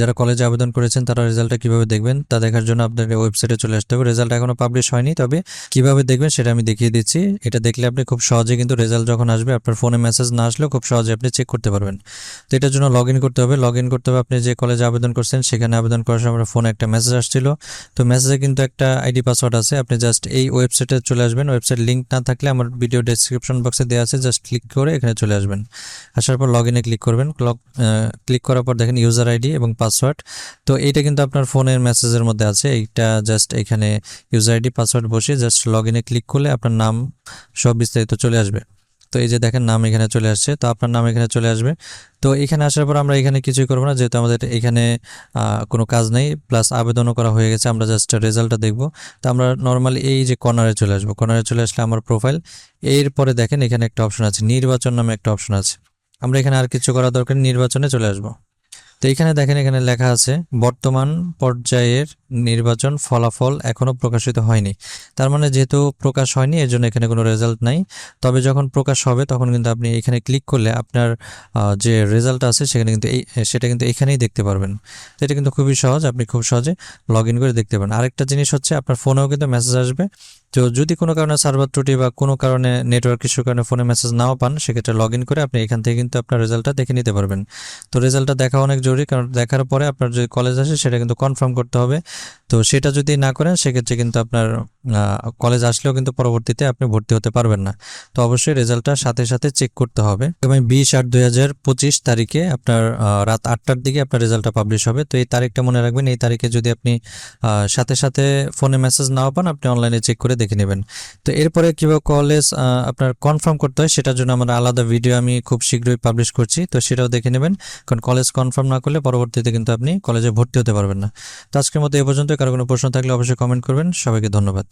যারা কলেজে আবেদন করেছেন, তারা রেজাল্টটা কীভাবে দেখবেন, তা দেখার জন্য আপনার ওয়েবসাইটে চলে আসতে হবে। রেজাল্ট এখনও পাবলিশ হয়নি, তবে কীভাবে দেখবেন সেটা আমি দেখিয়ে দিচ্ছি। এটা দেখলে আপনি খুব সহজে কিন্তু রেজাল্ট যখন আসবে, আপনার ফোনে মেসেজ না আসলেও খুব সহজে আপনি চেক করতে পারবেন। তো এটার জন্য লগ করতে হবে। লগ করতে হবে, আপনি যে কলেজে আবেদন করছেন, সেখানে আবেদন করার সময় আপনার ফোনে একটা মেসেজ আসছিল। তো মেসেজে কিন্তু একটা আইডি পাসওয়ার্ড আছে। আপনি জাস্ট এই ওয়েবসাইটে চলে আসবেন। ওয়েবসাইট লিঙ্ক না থাকলে আমার ভিডিও ডেসক্রিপশন বক্সে দেওয়া আছে। জাস্ট ক্লিক করে এখানে চলে আসবেন। আসার পর লগ ক্লিক করবেন। ক্লিক করার পর দেখেন ইউজার আইডি এবং পাসওয়ার্ড তো এইটা কিন্তু আপনার ফোনের মেসেজের মধ্যে আছে। এইটা জাস্ট এখানে ইউজার আইডি পাসওয়ার্ড বসিয়ে জাস্ট লগ ইনে ক্লিক করলে আপনার নাম সব বিস্তারিত চলে আসবে। তো এই যে দেখেন, নাম এখানে চলে আসছে। তো আপনার নাম এখানে চলে আসবে। তো এখানে আসার পর আমরা এখানে কিছুই করব না, যেহেতু আমাদের এখানে কোনো কাজ নেই। প্লাস আবেদনও করা হয়ে গেছে। আমরা জাস্ট রেজাল্টটা দেখব। তো আমরা নর্মালি এই যে কর্নারে চলে আসব। কর্নারে চলে আসলে আমার প্রোফাইল এরপরে দেখেন এখানে একটা অপশন আছে। নির্বাচন নামে একটা অপশন আছে। আমরা এখানে আর কিছু করা দরকার নির্বাচনে চলে আসব। তো এখানে দেখেন এখানে লেখা আছে বর্তমান পর্যায়ের নির্বাচন ফলাফল এখনও প্রকাশিত হয়নি। তার মানে যেহেতু প্রকাশ হয়নি, এর জন্য এখানে কোনো রেজাল্ট নাই। তবে যখন প্রকাশ হবে, তখন কিন্তু আপনি এখানে ক্লিক করলে আপনার যে রেজাল্ট আছে, সেখানে কিন্তু এই, সেটা কিন্তু এখানেই দেখতে পারবেন। তো এটা কিন্তু খুবই সহজ, আপনি খুব সহজে লগ করে দেখতে পারেন। আরেকটা জিনিস হচ্ছে, আপনার ফোনেও কিন্তু মেসেজ আসবে। তো যদি কোনো কারণে সার্ভার ত্রুটি বা কোনো কারণে নেটওয়ার্ক ইস্যুর কারণে ফোনে মেসেজ নাও পান, সেক্ষেত্রে লগ ইন করে আপনি এখান থেকে কিন্তু আপনার রেজাল্টটা দেখে নিতে পারবেন। তো রেজাল্টটা দেখা অনেক জরুরি, কারণ দেখার পরে আপনার যে কলেজ আসে, সেটা কিন্তু কনফার্ম করতে হবে। তো সেটা যদি না করেন সেক্ষেত্রে কিন্তু আপনার কলেজ আসলেও কিন্তু পরবর্তীতে আপনি ভর্তি হতে পারবেন না। তো অবশ্যই রেজাল্টটা সাথে সাথে চেক করতে হবে। আগামী বিশ আট দুই হাজার পঁচিশ তারিখে আপনার রাত আটটার দিকে আপনার রেজাল্টটা পাবলিশ হবে। তো এই তারিখটা মনে রাখবেন, এই তারিখে যদি আপনি সাথে সাথে ফোনে মেসেজ নাও পান, আপনি অনলাইনে চেক করে দেখে নেবেন। তো এরপরে কীভাবে কলেজ আপনার কনফার্ম করতে হয়, সেটার জন্য আমার আলাদা ভিডিও আমি খুব শীঘ্রই পাবলিশ করছি। তো সেটাও দেখে নেবেন। কারণ কলেজ কনফার্ম না করলে পরবর্তীতে কিন্তু আপনি কলেজে ভর্তি হতে পারবেন না। তো আজকের মতো এ পর্যন্ত কারও কোনো প্রশ্ন থাকলে অবশ্যই কমেন্ট করবেন। সবাইকে ধন্যবাদ।